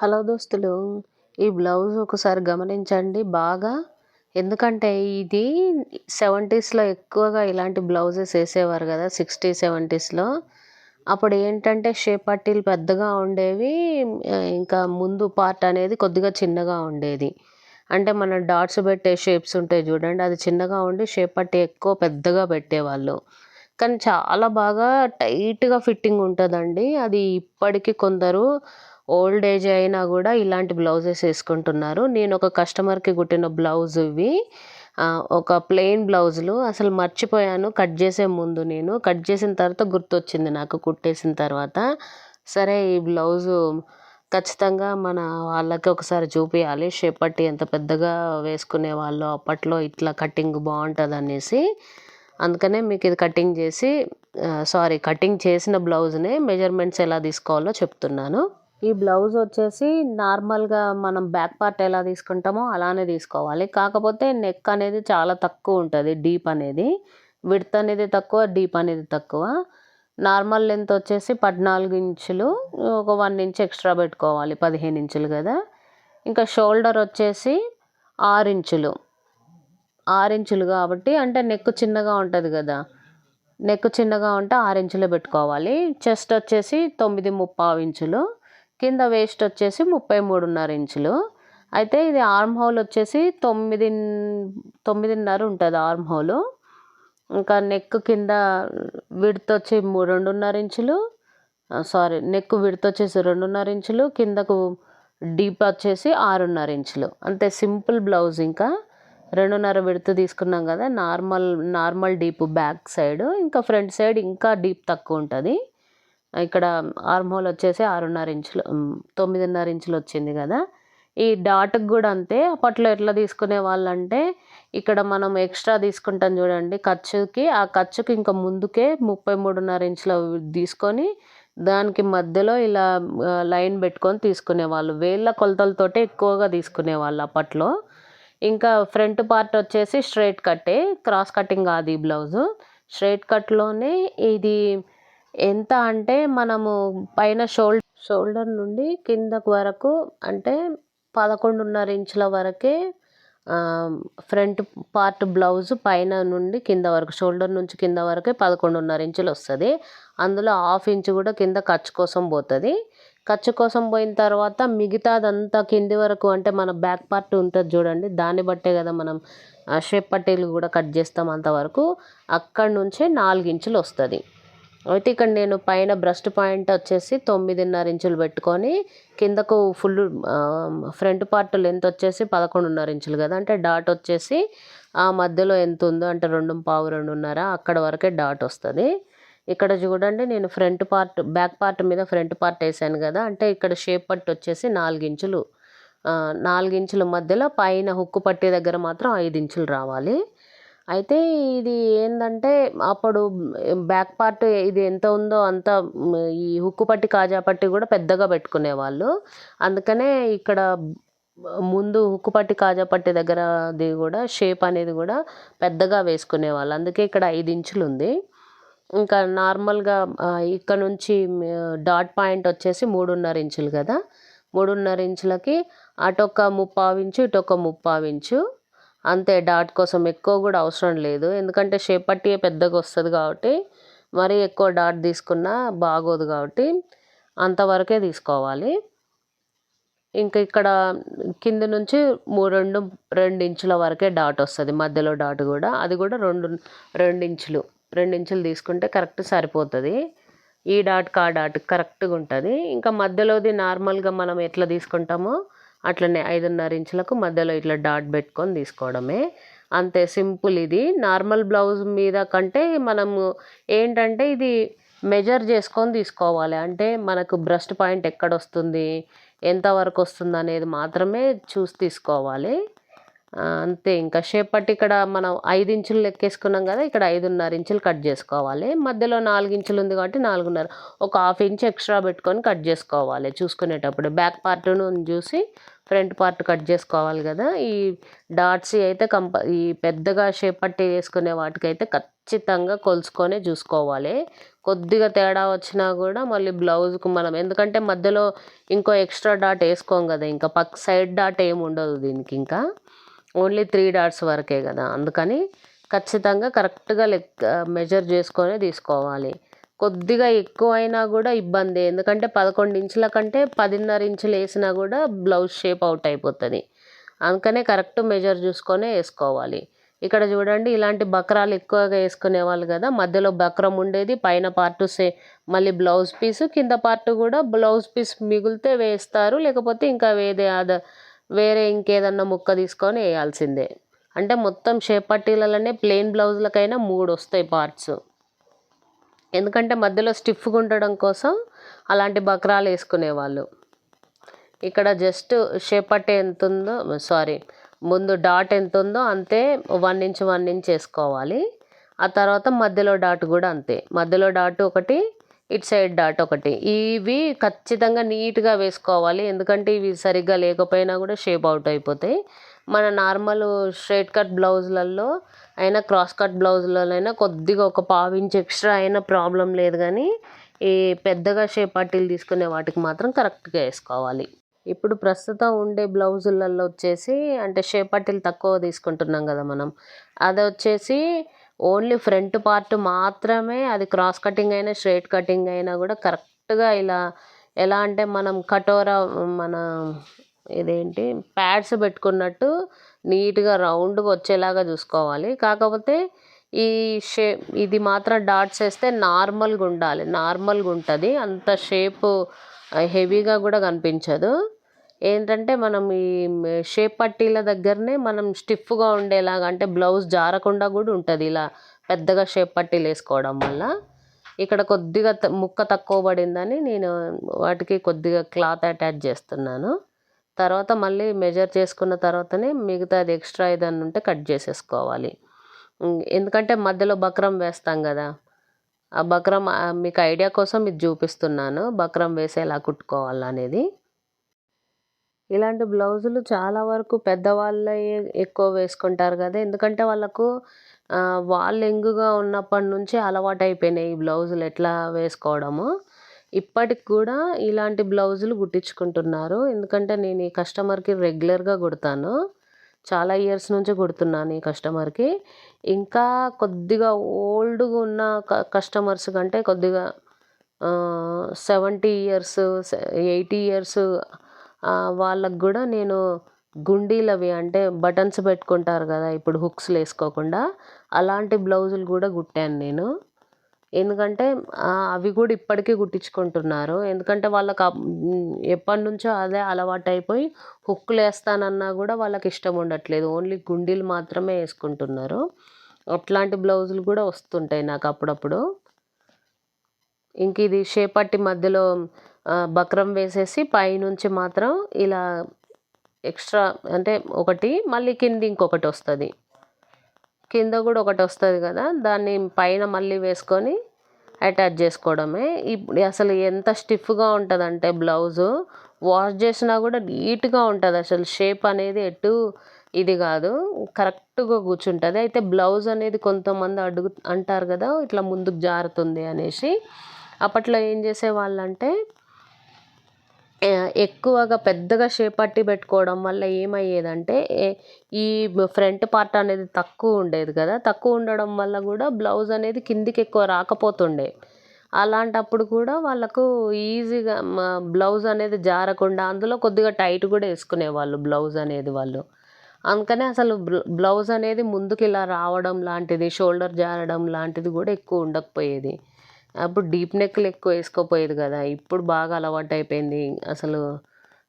Hello దోస్తులు ఈ blouse ఒకసారి గమనించండి బాగా. ఎందుకంటే ఇది సెవెంటీస్లో ఎక్కువగా ఇలాంటి బ్లౌజెస్ వేసేవారు కదా సిక్స్టీ సెవెంటీస్లో. అప్పుడు ఏంటంటే షేప్ పట్టీలు పెద్దగా ఉండేవి ఇంకా ముందు పార్ట్ అనేది కొద్దిగా చిన్నగా ఉండేది. అంటే మన డాట్స్ పెట్టే షేప్స్ ఉంటాయి చూడండి అది చిన్నగా ఉండి షేప్ పట్టీ ఎక్కువ పెద్దగా పెట్టేవాళ్ళు. కానీ చాలా బాగా టైట్గా ఫిట్టింగ్ ఉంటుందండి. అది ఇప్పటికీ కొందరు ఓల్డ్ ఏజ్ అయినా కూడా ఇలాంటి బ్లౌజెస్ వేసుకుంటున్నారు. నేను ఒక కస్టమర్కి కుట్టిన బ్లౌజ్ ఇవి ఒక ప్లెయిన్ బ్లౌజులు. అసలు మర్చిపోయాను. కట్ చేసే ముందు నేను. కట్ చేసిన తర్వాత గుర్తొచ్చింది నాకు కుట్టేసిన తర్వాత. సరే ఈ బ్లౌజు ఖచ్చితంగా మన వాళ్ళకి ఒకసారి చూపించాలి షేప్ ఎంత పెద్దగా వేసుకునే వాళ్ళు అప్పట్లో ఇట్లా కటింగ్ బాగుంటుంది అనేసి అందుకనే మీకు ఇది కటింగ్ చేసి సారీ కటింగ్ చేసిన బ్లౌజ్నే మెజర్మెంట్స్ ఎలా తీసుకోవాలో చెప్తున్నాను. ఈ బ్లౌజ్ వచ్చేసి నార్మల్గా మనం బ్యాక్ పార్ట్ ఎలా తీసుకుంటామో అలానే తీసుకోవాలి. కాకపోతే నెక్ అనేది చాలా తక్కువ ఉంటుంది డీప్ అనేది. విడ్త్ అనేది తక్కువ డీప్ అనేది తక్కువ. నార్మల్ లెంత్ వచ్చేసి పద్నాలుగు ఇంచులు ఒక వన్ ఇంచ్ ఎక్స్ట్రా పెట్టుకోవాలి పదిహేను ఇంచులు కదా. ఇంకా షోల్డర్ వచ్చేసి ఆరు ఇంచులు. ఆరు ఇంచులు కాబట్టి అంటే నెక్ చిన్నగా ఉంటుంది కదా. నెక్ చిన్నగా ఉంటే ఆరు ఇంచులు పెట్టుకోవాలి. చెస్ట్ వచ్చేసి తొమ్మిది ముప్పావు ఇంచులు. కింద వేస్ట్ వచ్చేసి ముప్పై మూడున్నర ఇంచులు. అయితే ఇది ఆర్మ్ హోల్ వచ్చేసి తొమ్మిది తొమ్మిదిన్నర ఉంటుంది ఆర్మ్ హోల్ ఇంకా నెక్ కింద విడత్ వచ్చి రెండున్నర ఇంచులు. సారీ నెక్ విడత్ వచ్చేసి రెండున్నర ఇంచులు. కిందకు డీప్ వచ్చేసి ఆరున్నర ఇంచులు. అంతే సింపుల్ బ్లౌజ్ ఇంకా. రెండున్నర విడత తీసుకున్నాం కదా normal normal deep back side ఇంకా ఫ్రంట్ సైడ్ ఇంకా డీప్ తక్కువ ఉంటుంది. ఇక్కడ ఆర్మ్ హోల్ వచ్చేసి ఆరున్నర ఇంచులు తొమ్మిదిన్నర ఇంచులు వచ్చింది కదా. ఈ డాట్కి కూడా అంతే. అప్పట్లో ఎట్లా తీసుకునే వాళ్ళంటే ఇక్కడ మనం ఎక్స్ట్రా తీసుకుంటాం చూడండి ఖర్చుకి. ఆ ఖర్చుకి ఇంకా ముందుకే ముప్పై మూడున్నర ఇంచుల తీసుకొని దానికి మధ్యలో ఇలా లైన్ పెట్టుకొని తీసుకునేవాళ్ళు వేళ్ళ. కొలతలతోటే ఎక్కువగా తీసుకునేవాళ్ళు అప్పట్లో. ఇంకా ఫ్రంట్ పార్ట్ వచ్చేసి స్ట్రైట్ కట్టే క్రాస్ కటింగ్ కాదు ఈ బ్లౌజు. స్ట్రైట్ కట్లోనే ఇది ఎంత అంటే మనము పైన షోల్డర్ షోల్డర్ నుండి కిందకు వరకు అంటే పదకొండున్నర ఇంచుల వరకే ఫ్రంట్ పార్ట్ బ్లౌజ్ పైన నుండి కింద వరకు షోల్డర్ నుంచి కింద వరకే పదకొండున్నర ఇంచులు వస్తుంది. అందులో హాఫ్ ఇంచు కూడా కింద ఖర్చు కోసం పోతుంది. ఖర్చు కోసం పోయిన తర్వాత మిగతాదంతా కింది వరకు అంటే మన బ్యాక్ పార్ట్ ఉంటుంది చూడండి. దాన్ని బట్టే కదా మనం షేప్ పట్టీలు కూడా కట్ చేస్తాం అంతవరకు అక్కడి నుంచే నాలుగు ఇంచులు వస్తుంది. అయితే ఇక్కడ నేను పైన బ్రస్ట్ పాయింట్ వచ్చేసి తొమ్మిదిన్నర ఇంచులు పెట్టుకొని కిందకు ఫుల్ ఫ్రంట్ పార్ట్ లెంత్ వచ్చేసి పదకొండున్నర ఇంచులు కదా. అంటే డాట్ వచ్చేసి ఆ మధ్యలో ఎంత ఉందో అంటే రెండు పావు రెండున్నర అక్కడ వరకే డాట్ వస్తుంది. ఇక్కడ చూడండి నేను ఫ్రంట్ పార్ట్ బ్యాక్ పార్ట్ మీద ఫ్రంట్ పార్ట్ వేసాను కదా. అంటే ఇక్కడ షేప్ పట్టు వచ్చేసి నాలుగించులు నాలుగించుల మధ్యలో పైన హుక్కు పట్టే దగ్గర మాత్రం ఐదు ఇంచులు రావాలి. అయితే ఇది ఏంటంటే అప్పుడు బ్యాక్ పార్ట్ ఇది ఎంత ఉందో అంత ఈ హుక్కు పట్టి కాజా పట్టి కూడా పెద్దగా పెట్టుకునేవాళ్ళు. అందుకనే ఇక్కడ ముందు హుక్కు పట్టి కాజా పట్టి దగ్గర అది కూడా షేప్ అనేది కూడా పెద్దగా వేసుకునేవాళ్ళు. అందుకే ఇక్కడ ఐదు ఇంచులు ఉంది. ఇంకా నార్మల్గా ఇక్కడ నుంచి డాట్ పాయింట్ వచ్చేసి మూడున్నర ఇంచులు కదా. మూడున్నర ఇంచులకి అటొక ముప్పావు ఇంచు ఇటొక ముప్పావు ఇంచు. అంతే డాట్ కోసం ఎక్కువ కూడా అవసరం లేదు. ఎందుకంటే షేప్ పట్టీ పెద్దగా వస్తుంది కాబట్టి మరీ ఎక్కువ డాట్ తీసుకున్నా బాగోదు కాబట్టి అంతవరకే తీసుకోవాలి. ఇంకా ఇక్కడ కింద నుంచి రెండు రెండు ఇంచుల వరకే డాట్ వస్తుంది. మధ్యలో డాట్ కూడా. అది కూడా రెండు రెండు ఇంచులు. రెండు ఇంచులు తీసుకుంటే కరెక్ట్ సరిపోతుంది. ఈ డాట్కి ఆ డాట్ కరెక్ట్గా ఉంటుంది. ఇంకా మధ్యలోది నార్మల్గా మనం ఎట్లా తీసుకుంటామో అట్లనే ఐదున్నర ఇంచులకు మధ్యలో ఇట్లా డాట్ పెట్టుకొని తీసుకోవడమే. అంతే సింపుల్ ఇది. నార్మల్ బ్లౌజ్ మీద కంటే మనము ఏంటంటే ఇది మెజర్ చేసుకొని తీసుకోవాలి. అంటే మనకు బ్రెస్ట్ పాయింట్ ఎక్కడ వస్తుంది ఎంతవరకు వస్తుంది అనేది మాత్రమే చూసి తీసుకోవాలి. అంతే. ఇంకా షేప్ పట్టి ఇక్కడ మనం ఐదు ఇంచులు లెక్కేసుకున్నాం కదా ఇక్కడ ఐదున్నర ఇంచులు కట్ చేసుకోవాలి. మధ్యలో నాలుగు ఇంచులు ఉంది కాబట్టి నాలుగున్నర. ఒక హాఫ్ ఇంచ్ ఎక్స్ట్రా పెట్టుకొని కట్ చేసుకోవాలి చూసుకునేటప్పుడు. బ్యాక్ పార్ట్ను చూసి ఫ్రంట్ పార్ట్ కట్ చేసుకోవాలి కదా. ఈ డాట్స్ అయితే కంప ఈ పెద్దగా షేపట్టి వేసుకునే వాటికైతే ఖచ్చితంగా కొలుచుకొనే చూసుకోవాలి. కొద్దిగా తేడా వచ్చినా కూడా మళ్ళీ బ్లౌజ్కు మనం ఎందుకంటే మధ్యలో ఇంకో ఎక్స్ట్రా డాట్ వేసుకోం కదా ఇంకా పక్క సైడ్ డాట్ ఏమి ఉండదు దీనికి ఇంకా. ఓన్లీ త్రీ డాట్స్ వరకే కదా. అందుకని ఖచ్చితంగా కరెక్ట్గా లెక్క మెజర్ చేసుకొని తీసుకోవాలి. కొద్దిగా ఎక్కువ అయినా కూడా ఇబ్బంది. ఎందుకంటే పదకొండు ఇంచుల కంటే పదిన్నర ఇంచులు వేసినా కూడా బ్లౌజ్ షేప్ అవుట్ అయిపోతుంది. అందుకనే కరెక్ట్ మెజర్ చూసుకొనే వేసుకోవాలి. ఇక్కడ చూడండి ఇలాంటి బక్రాలు ఎక్కువగా వేసుకునే వాళ్ళు కదా మధ్యలో బక్రం ఉండేది పైన పార్ట్ సే మళ్ళీ బ్లౌజ్ పీసు కింద పార్ట్ కూడా బ్లౌజ్ పీస్ మిగిలితే వేస్తారు లేకపోతే ఇంకా వేరే అద వేరే ఇంకేదన్నా ముక్క తీసుకొని వేయాల్సిందే. అంటే మొత్తం షేప్ పట్టీలలోనే ప్లెయిన్ బ్లౌజులకైనా మూడు వస్తాయి పార్ట్స్. ఎందుకంటే మధ్యలో స్టిఫ్గా ఉండడం కోసం అలాంటి బక్రాలు వేసుకునేవాళ్ళు. ఇక్కడ జస్ట్ షేప్ పట్టీ ఎంత ఉందో సారీ ముందు డాట్ ఎంత ఉందో అంతే వన్ ఇంచ్ వన్ ఇంచ్ వేసుకోవాలి. ఆ తర్వాత మధ్యలో డాట్ కూడా అంతే. మధ్యలో డాట్ ఒకటి ఇటు సైడ్ డాట్ ఒకటి. ఇవి ఖచ్చితంగా నీట్గా వేసుకోవాలి. ఎందుకంటే ఇవి సరిగ్గా లేకపోయినా కూడా షేప్ అవుట్ అయిపోతాయి. మన నార్మల్ స్ట్రైట్ కట్ బ్లౌజులలో అయినా క్రాస్ కట్ బ్లౌజులలోనైనా కొద్దిగా ఒక పావు ఇంచ్ ఎక్స్ట్రా అయినా ప్రాబ్లం లేదు కానీ ఈ పెద్దగా షేప్ పట్టీలు తీసుకునే వాటికి మాత్రం కరెక్ట్గా వేసుకోవాలి. ఇప్పుడు ప్రస్తుతం ఉండే బ్లౌజులలో వచ్చేసి అంటే షేప్ పట్టీలు తక్కువ తీసుకుంటున్నాం కదా మనం. అది వచ్చేసి ఓన్లీ ఫ్రంట్ పార్ట్ మాత్రమే అది క్రాస్ కటింగ్ అయినా స్ట్రైట్ కటింగ్ అయినా కూడా కరెక్ట్గా ఇలా ఎలా అంటే మనం కటోరా మన ఇదేంటి ప్యాడ్స్ పెట్టుకున్నట్టు నీట్గా రౌండ్గా వచ్చేలాగా చూసుకోవాలి. కాకపోతే ఈ షే ఇది మాత్రం డాట్స్ వేస్తే నార్మల్గా ఉండాలి. నార్మల్గా ఉంటుంది. అంత షేపు హెవీగా కూడా కనిపించదు. ఏంటంటే మనం ఈ షేప్ పట్టీల దగ్గరనే మనం స్టిఫ్గా ఉండేలాగా అంటే బ్లౌజ్ జారకుండా కూడా ఉంటుంది ఇలా పెద్దగా షేప్ పట్టీలు వేసుకోవడం వల్ల. ఇక్కడ కొద్దిగా ముక్క తక్కువ పడిందని నేను వాటికి కొద్దిగా క్లాత్ అటాచ్ చేస్తున్నాను. తర్వాత మళ్ళీ మెజర్ చేసుకున్న తర్వాతనే మిగతాది ఎక్స్ట్రా ఏదన్నా ఉంటే కట్ చేసేసుకోవాలి. ఎందుకంటే మధ్యలో బక్రం వేస్తాం కదా. ఆ బక్రం మీకు ఐడియా కోసం ఇది చూపిస్తున్నాను. బక్రం వేసేలా కుట్టుకోవాలనేది. ఇలాంటి బ్లౌజులు చాలా వరకు పెద్దవాళ్ళే ఎక్కువ వేసుకుంటారు కదా. ఎందుకంటే వాళ్ళకు వాళ్ళు ఎంగుగా ఉన్నప్పటి నుంచి అలవాటు అయిపోయినాయి ఈ బ్లౌజులు ఎట్లా వేసుకోవడము. ఇప్పటికి కూడా ఇలాంటి బ్లౌజులు కుట్టించుకుంటున్నారు. ఎందుకంటే నేను ఈ కస్టమర్కి రెగ్యులర్గా కుడతాను. చాలా ఇయర్స్ నుంచి కుడుతున్నాను ఈ కస్టమర్కి. ఇంకా కొద్దిగా ఓల్డ్గా ఉన్న కస్టమర్స్ కంటే కొద్దిగా సెవెంటీ ఇయర్స్ ఎయిటీ ఇయర్స్ వాళ్ళకు కూడా నేను గుండీలు అవి అంటే బటన్స్ పెట్టుకుంటారు కదా ఇప్పుడు హుక్స్లు వేసుకోకుండా అలాంటి బ్లౌజులు కూడా కుట్టాను నేను. ఎందుకంటే అవి కూడా ఇప్పటికీ కుట్టించుకుంటున్నారు. ఎందుకంటే వాళ్ళకి ఎప్పటి నుంచో అదే అలవాటు అయిపోయి హుక్కులు వేస్తానన్నా కూడా వాళ్ళకి ఇష్టం ఉండట్లేదు. ఓన్లీ గుండీలు మాత్రమే వేసుకుంటున్నారు. అట్లాంటి బ్లౌజులు కూడా వస్తుంటాయి నాకు అప్పుడప్పుడు. ఇంక ఇది షేపట్టి మధ్యలో బక్రం వేసేసి పైనుంచి మాత్రం ఇలా ఎక్స్ట్రా అంటే ఒకటి మళ్ళీ కింద ఇంకొకటి వస్తుంది. కింద కూడా ఒకటి వస్తుంది కదా దాన్ని పైన మళ్ళీ వేసుకొని అటాచ్ చేసుకోవడమే. ఇప్పుడు అసలు ఎంత స్టిఫ్గా ఉంటుందంటే బ్లౌజు వాష్ చేసినా కూడా నీట్గా ఉంటుంది. అసలు షేప్ అనేది ఎటు ఇది కాదు కరెక్ట్గా కూర్చుంటుంది. అయితే బ్లౌజ్ అనేది కొంతమంది అడుగు అంటారు కదా ఇట్లా ముందుకు జారుతుంది అనేసి. అప్పట్లో ఏం చేసేవాళ్ళంటే ఎక్కువగా పెద్దగా షేప్ పట్టి పెట్టుకోవడం వల్ల ఏమయ్యేదంటే ఈ ఫ్రంట్ పార్ట్ అనేది తక్కువ ఉండేది కదా. తక్కువ ఉండడం వల్ల కూడా బ్లౌజ్ అనేది కిందికి ఎక్కువ రాకపోతుండే. అలాంటప్పుడు కూడా వాళ్ళకు ఈజీగా బ్లౌజ్ అనేది జారకుండా అందులో కొద్దిగా టైట్ కూడా వేసుకునేవాళ్ళు బ్లౌజ్ అనేది వాళ్ళు. అందుకనే అసలు బ్లౌజ్ అనేది ముందుకు ఇలా రావడం లాంటిది షోల్డర్ జారడం లాంటిది కూడా ఎక్కువ ఉండకపోయేది. అప్పుడు డీప్ నెక్లు ఎక్కువ వేసుకోపోయేది కదా. ఇప్పుడు బాగా అలవాటు అయిపోయింది అసలు.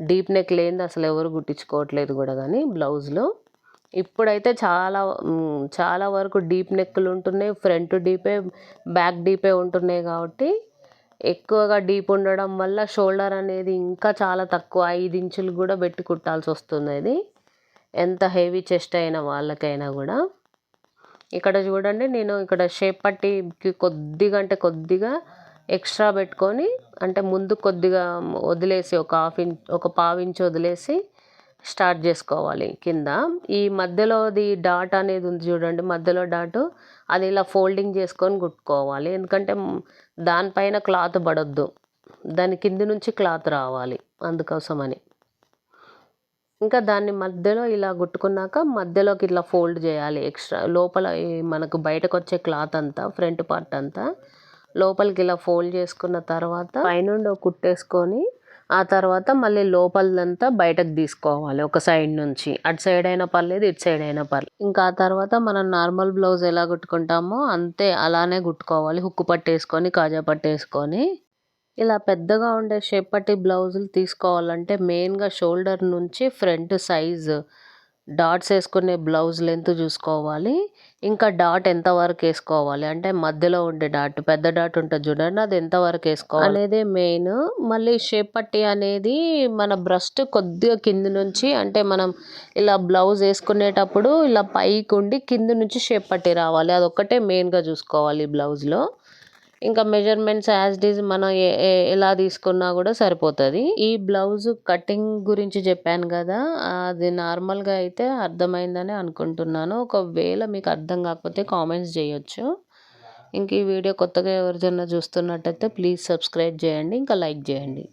డీప్ నెక్ లేనిది అసలు ఎవరు కుట్టించుకోవట్లేదు కూడా కానీ బ్లౌజ్లో. ఇప్పుడైతే చాలా చాలా వరకు డీప్ నెక్లు ఉంటున్నాయి. ఫ్రంట్ డీపే బ్యాక్ డీపే ఉంటున్నాయి కాబట్టి ఎక్కువగా డీప్ ఉండడం వల్ల షోల్డర్ అనేది ఇంకా చాలా తక్కువ ఐదు ఇంచులు కూడా పెట్టి కుట్టాల్సి వస్తుంది అది. ఎంత హెవీ చెస్ట్ అయిన వాళ్ళకైనా కూడా. ఇక్కడ చూడండి నేను ఇక్కడ షేప్ పట్టికి కొద్దిగా అంటే కొద్దిగా ఎక్స్ట్రా పెట్టుకొని అంటే ముందు కొద్దిగా వదిలేసి ఒక హాఫ్ ఇంచ్ ఒక పావు ఇంచ్ వదిలేసి స్టార్ట్ చేసుకోవాలి. కింద ఈ మధ్యలోది డాట్ అనేది ఉంది చూడండి మధ్యలో డాట్ అది ఇలా ఫోల్డింగ్ చేసుకొని కుట్టుకోవాలి. ఎందుకంటే దానిపైన క్లాత్ పడొద్దు. దాని కింది నుంచి క్లాత్ రావాలి అందుకోసమని. ఇంకా దాన్ని మధ్యలో ఇలా కుట్టుకున్నాక మధ్యలోకి ఇట్లా ఫోల్డ్ చేయాలి ఎక్స్ట్రా. లోపల మనకు బయటకు వచ్చే క్లాత్ అంతా ఫ్రంట్ పార్ట్ అంతా లోపలికి ఇలా ఫోల్డ్ చేసుకున్న తర్వాత పైనుండి ఒక కుట్టేసుకొని ఆ తర్వాత మళ్ళీ లోపలంతా బయటకు తీసుకోవాలి ఒక సైడ్ నుంచి. అటు సైడ్ అయినా పర్లేదు ఇటు సైడ్ అయినా పర్లేదు. ఇంకా ఆ తర్వాత మనం నార్మల్ బ్లౌజ్ ఎలా కుట్టుకుంటామో అంతే అలానే కుట్టుకోవాలి హుక్కు పట్టేసుకొని కాజా పట్టేసుకొని ఇలా పెద్దగా ఉండే షేప్ పట్టి బ్లౌజులు తీసుకోవాలంటే మెయిన్గా షోల్డర్ నుంచి ఫ్రంట్ సైజ్ డాట్స్ వేసుకునే బ్లౌజ్ లెంత్ చూసుకోవాలి. ఇంకా డాట్ ఎంతవరకు వేసుకోవాలి? అంటే మధ్యలో ఉండే డాట్ పెద్ద డాట్ ఉంటుంది చూడండి అది ఎంతవరకు వేసుకోవాలి? అనేది మెయిన్ మళ్ళీ షేప్ పట్టి అనేది మన బ్రస్ట్ కొద్దిగా కింద నుంచి అంటే మనం ఇలా బ్లౌజ్ వేసుకునేటప్పుడు ఇలా పైకి ఉండి కింద నుంచి షేప్ పట్టి రావాలి. అదొక్కటే మెయిన్గా చూసుకోవాలి బ్లౌజ్లో ఇంకా మెజర్మెంట్స్ యాజ్ డీజ్ మనం ఏ- ఎలా తీసుకున్నా కూడా సరిపోతుంది. ఈ బ్లౌజ్ కటింగ్ గురించి చెప్పాను కదా అది నార్మల్గా అయితే అర్థమైందని అనుకుంటున్నాను. ఒకవేళ మీకు అర్థం కాకపోతే కామెంట్స్ చేయొచ్చు. ఇంక ఈ వీడియో కొత్తగా ఎవరిదైనా చూస్తున్నట్టయితే ప్లీజ్ సబ్స్క్రైబ్ చేయండి ఇంకా లైక్ చేయండి.